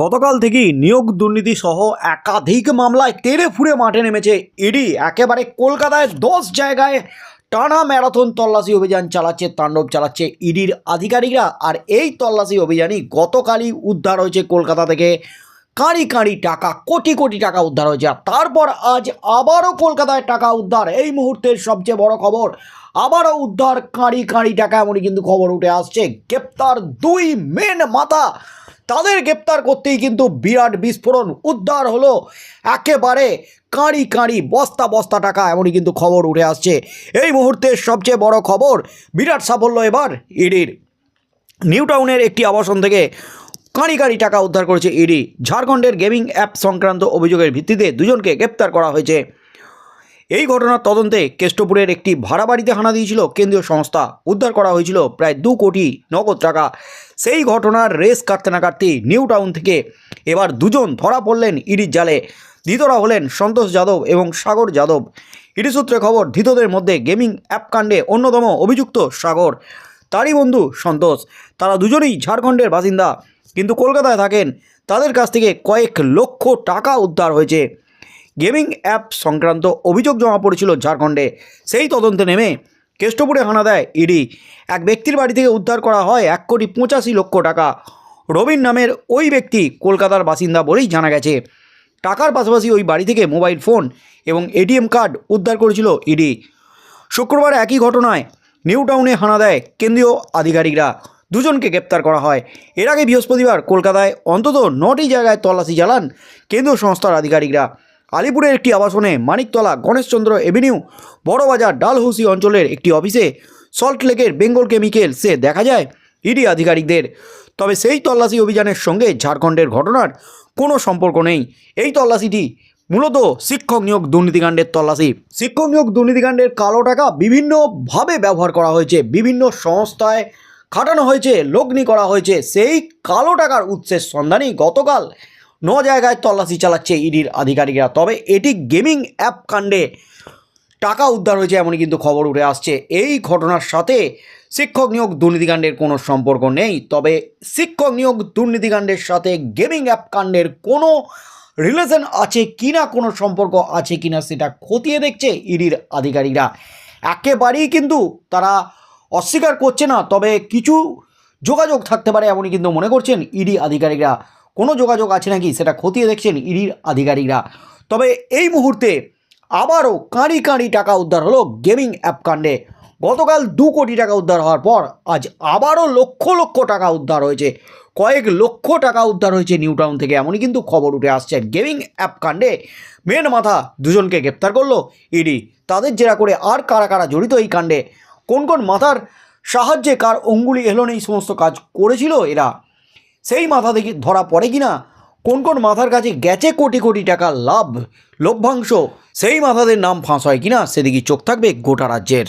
গতকাল থেকেই নিয়োগ দুর্নীতি সহ একাধিক মামলায় তেড়ে ফুড়ে মাঠে নেমেছে ইডি। একেবারে কলকাতায় দশ জায়গায় টানা ম্যারাথন তল্লাশি অভিযান চালাচ্ছে, তাণ্ডব চালাচ্ছে ইডির আধিকারিকরা। আর এই তল্লাশি অভিযানই গতকালই উদ্ধার হয়েছে কলকাতা থেকে। কাঁড়ি কাঁড়ি টাকা, কোটি কোটি টাকা উদ্ধার হয়েছে। আর তারপর আজ আবারও কলকাতায় টাকা উদ্ধার, এই মুহূর্তের সবচেয়ে বড় খবর, আবারও উদ্ধার কাঁড়ি কাঁড়ি টাকা, এমনই কিন্তু খবর উঠে আসছে। গ্রেপ্তার দুই মেন মাথা তাদের গ্রেপ্তার করতেই কিন্তু বিরাট বিস্ফোরণ। উদ্ধার হলো একেবারে কাঁড়ি কাঁড়ি, বস্তা বস্তা টাকা, এমনই কিন্তু খবর উঠে আসছে। এই মুহূর্তে সবচেয়ে বড় খবর, বিরাট সাফল্য এবার ইডির। নিউ টাউনের একটি আবাসন থেকে কাঁড়ি কাঁড়ি টাকা উদ্ধার করেছে ইডি। ঝাড়খণ্ডের গেমিং অ্যাপ সংক্রান্ত অভিযোগের ভিত্তিতে দুজনকে গ্রেপ্তার করা হয়েছে। এই ঘটনার তদন্তে কেষ্টপুরের একটি ভাড়া বাড়িতে হানা দিয়েছিল কেন্দ্রীয় সংস্থা। উদ্ধার করা হয়েছিল প্রায় দু কোটি নগদ টাকা। সেই ঘটনার রেস কাটতে না কাটতে নিউ টাউন থেকে এবার দুজন ধরা পড়লেন ইডির জালে। ধৃতরা হলেন সন্তোষ যাদব এবং সাগর যাদব। ইডি সূত্রে খবর, ধৃতদের মধ্যে গেমিং অ্যাপ কাণ্ডে অন্যতম অভিযুক্ত সাগর। তারই বন্ধু সন্তোষ। তারা দুজনেই ঝাড়খণ্ডের বাসিন্দা। কিন্তু কলকাতায় থাকেন। তাদের কাছ থেকে কয়েক লক্ষ টাকা উদ্ধার হয়েছে। গেমিং অ্যাপ সংক্রান্ত অভিযোগ জমা পড়েছিল ঝাড়খণ্ডে। সেই তদন্তে নেমে কেষ্টপুরে হানা দেয় ইডি। এক ব্যক্তির বাড়ি থেকে উদ্ধার করা হয় এক কোটি পঁচাশি লক্ষ টাকা। রবিন নামের ওই ব্যক্তি কলকাতার বাসিন্দা বলেই জানা গেছে। টাকার পাশাপাশি ওই বাড়ি থেকে মোবাইল ফোন এবং এটিএম কার্ড উদ্ধার করেছিল ইডি। শুক্রবার একই ঘটনায় নিউ টাউনে হানা দেয় কেন্দ্রীয় আধিকারিকরা। দুজনকে গ্রেপ্তার করা হয়। এর আগে বৃহস্পতিবার কলকাতায় অন্তত নটি জায়গায় তল্লাশি চালান কেন্দ্রীয় সংস্থার আধিকারিকরা। আলিপুরের একটি আবাসনে মানিকতলা গণেশচন্দ্র এভিনিউ, বড়বাজার ডালহৌসি অঞ্চলের একটি অফিসে সল্টলেকের বেঙ্গল কেমিক্যালসে দেখা যায় ইডি আধিকারিকদের। তবে সেই তল্লাশি অভিযানের সঙ্গে ঝাড়খণ্ডের ঘটনার কোনো সম্পর্ক নেই। এই তল্লাশিটি মূলত শিক্ষক নিয়োগ দুর্নীতিকাণ্ডের তল্লাশি। শিক্ষক নিয়োগ দুর্নীতিকাণ্ডের কালো টাকা বিভিন্নভাবে ব্যবহার করা হয়েছে, বিভিন্ন সংস্থায় খাটানো হয়েছে, লগ্নি করা হয়েছে। সেই কালো টাকার উৎসের সন্ধানেই গতকাল ন জায়গায় তল্লাশি চালাচ্ছে ইডির আধিকারিকরা। তবে এটি গেমিং অ্যাপ কাণ্ডে টাকা উদ্ধার হয়েছে এমনই কিন্তু খবর উঠে আসছে। এই ঘটনার সাথে শিক্ষক নিয়োগ দুর্নীতিকাণ্ডের কোনো সম্পর্ক নেই। তবে শিক্ষক নিয়োগ দুর্নীতিকাণ্ডের সাথে গেমিং অ্যাপ কাণ্ডের কোনো রিলেশন আছে কি না কোনো সম্পর্ক আছে কি না সেটা খতিয়ে দেখছে ইডির আধিকারিকরা। একেবারেই কিন্তু তারা অস্বীকার করছে না, তবে কিছু যোগাযোগ থাকতে পারে এমনই কিন্তু মনে করছেন ইডি আধিকারিকরা। কোনো যোগাযোগ আছে নাকি সেটা খতিয়ে দেখছেন ইডির আধিকারিকরা। তবে এই মুহূর্তে আবারও কাঁড়ি কাঁড়ি টাকা উদ্ধার হলো গেমিং অ্যাপ কাণ্ডে। গতকাল দু কোটি টাকা উদ্ধার হওয়ার পর আজ আবারও লক্ষ লক্ষ টাকা উদ্ধার হয়েছে। কয়েক লক্ষ টাকা উদ্ধার হয়েছে নিউ টাউন থেকে, এমনই কিন্তু খবর উঠে আসছে। গেমিং অ্যাপ কাণ্ডে মেন মাথা দুজনকে গ্রেপ্তার করল ইডি। তাদের জেরা করে আর কারা কারা জড়িত এই কাণ্ডে? কোন কোন মাথার সাহায্যে কার অঙ্গুলি এলোন এই সমস্ত কাজ করেছিল এরা? সেই মাথা দেখি ধরা পড়ে কি না কোন কোন মাথার কাছে গেছে কোটি কোটি টাকা লাভ? লভ্যাংশ, সেই মাথাদের নাম ফাঁস হয় কি না সেদিকে চোখ থাকবে গোটা রাজ্যের।